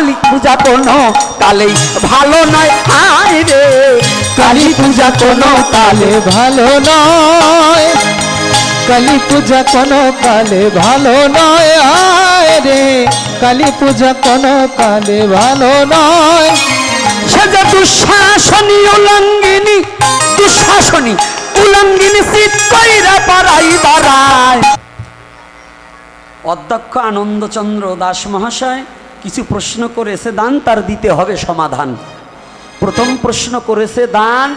কালী পূজা কোনো কালেই ভালো নয়, আয় রে। কালী পূজা কোনো, কালে কালে ভালো নয়। কালী পূজা কোনো, কালে ভালো নয়, আয় রে। কালী পূজা কোনো, কালে ভালো নয়। সে যে দুঃশাসনী উলঙ্গিনী দুঃশাসনী উলঙ্গিনী শীত কইরা পারাই দাঁড়ায় অধ্যক্ষ আনন্দচন্দ্র দাস মহাশয় কিছু প্রশ্ন করেছে দান, তার দিতে হবে সমাধান। প্রথম প্রশ্ন করেছে দান,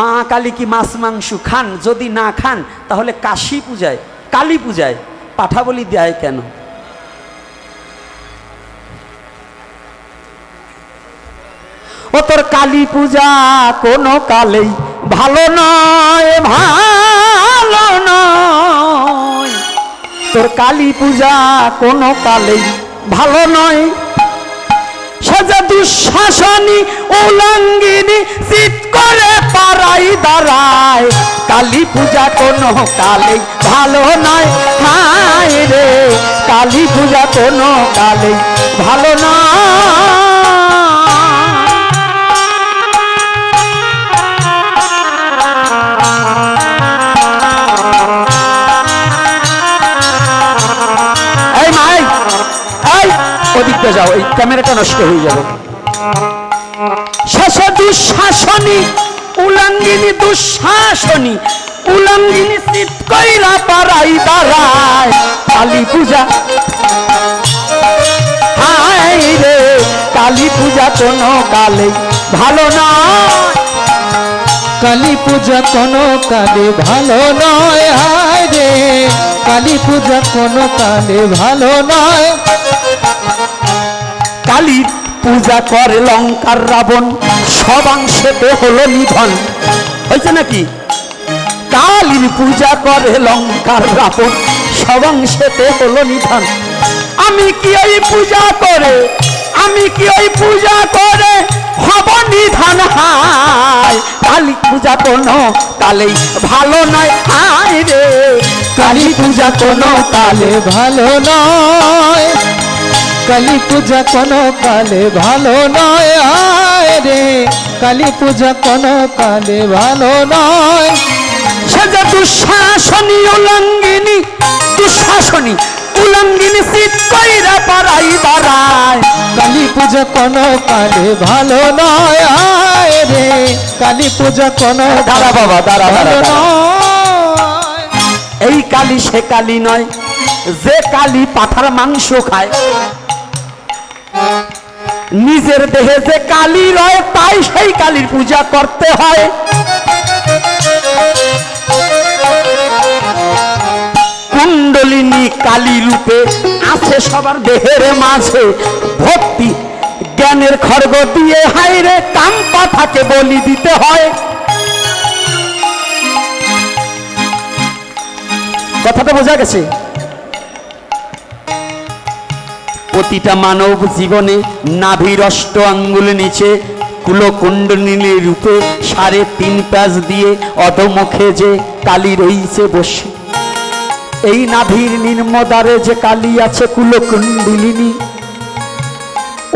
মা কালী কি মাছ মাংস খান? যদি না খান, তাহলে কাশী পূজায়, কালী পূজায় পাঠা বলি দেয় কেন? ও তোর কালী পূজা কোনো কালেই ভালো নয় ভালো নয়। তোর কালী পূজা কোনো কালেই ভালো নয়। সাজা দুঃশাসনী উলঙ্গিনী চিত করে পারাই দাঁড়ায়। কালী পূজা কোনো কালে ভালো নয়। হায় রে, কালী পূজা কোনো কালে ভালো নয়। ওদিকটা যাও, এই ক্যামেরাটা নষ্ট হয়ে যাবে। দুঃশাসনী, উলঙ্গিনী দুঃশাসনী, উলঙ্গিনী শীত কইরা পারাই দাঁড়ায় কালী পূজা। হায় রে, কালী পূজা কোনো কালে ভালো না কালী পূজা কোনো কালে ভালো নয়, হায় রে। কালী পূজা কোনো কালে ভালো নয়। কালীর পূজা করে লঙ্কার রাবণ সবাংশেতে হলো নিধন। হয়েছে নাকি? কালীর পূজা করে লঙ্কার রাবণ সবাংশেতে হলো নিধন। আমি কি ওই পূজা করে, আমি কি ওই পূজা করে হব নিধন? হায়, কালী পূজা কোনো কালেই ভালো নয়। হায় রে, কালী পূজা কোনো কালে কালে ভালো নয়। কালী পূজা কোনো কালে ভালো নয় হায় রে। কালী পূজা কোনো কালে ভালো নয়। সে যে দুঃশাসনী উলঙ্গিনী দুঃশাসনী উলঙ্গিনী শীত কইরা পারাই দাঁড়ায় কালী পূজা কোনো কালে ভালো নয় হায় রে। কালী পূজা কোনো দাঁড়া বাবা, দাঁড়া, ভালো। নয়। এই কালী সে কালী নয় যে কালী পাঠার মাংস খায় নিজের দেহে যে কালী রয়, তাই সেই কালীর পূজা করতে হয়। কুণ্ডলিনী কালী রূপে আছে সবার দেহের মাঝে ভক্তি। জ্ঞানের খড়গ দিয়ে হাইরে কাম পাঠাকে বলি দিতে হয়। কথাটা বোঝা গেছে? প্রতিটা মানব জীবনে নাভির অষ্ট আঙ্গুল নিচে কুলকুণ্ডলিনী রূপে সাড়ে তিন প্যাঁচ দিয়ে অধমুখে যে কালী রইছে বসে। এই নাভির নির্মদারে যে কালী আছে কুলকুণ্ডলিনী,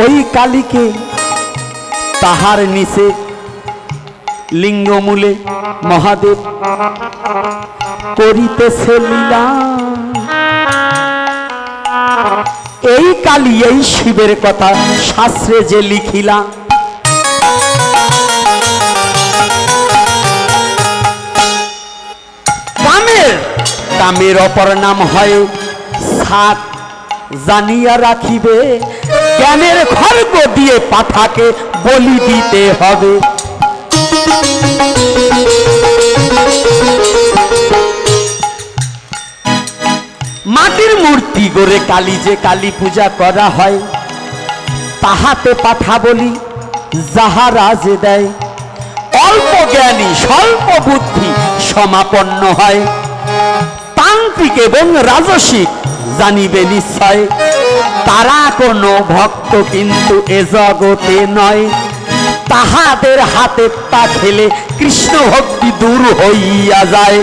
ওই কালীকে তাহার নিচে লিঙ্গমূলে মহাদেব করিতেছে লীলা। এই কালী এই শিবের কথা শাস্ত্রে যে লিখিলা। কামের কামের অপর নাম হয় সাত। জানিয়া রাখিবে, জ্ঞানের খর্গ দিয়ে পাঠাকে বলি দিতে হবে। মাটির মূর্তি গড়ে কালী যে কালী পূজা করা হয়, তাহাতে পাঠা বলি যাহারা যে দেয়। অল্প জ্ঞানী, স্বল্প বুদ্ধি সমাপন্ন হয়। তান্ত্রিক এবং রাজসিক জানিবে নিশ্চয়, তারা কোনো ভক্ত কিন্তু এ জগতে নয়। তাহাদের হাতে পা খেলে কৃষ্ণ ভক্তি দূর হইয়া যায়।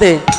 আস্তে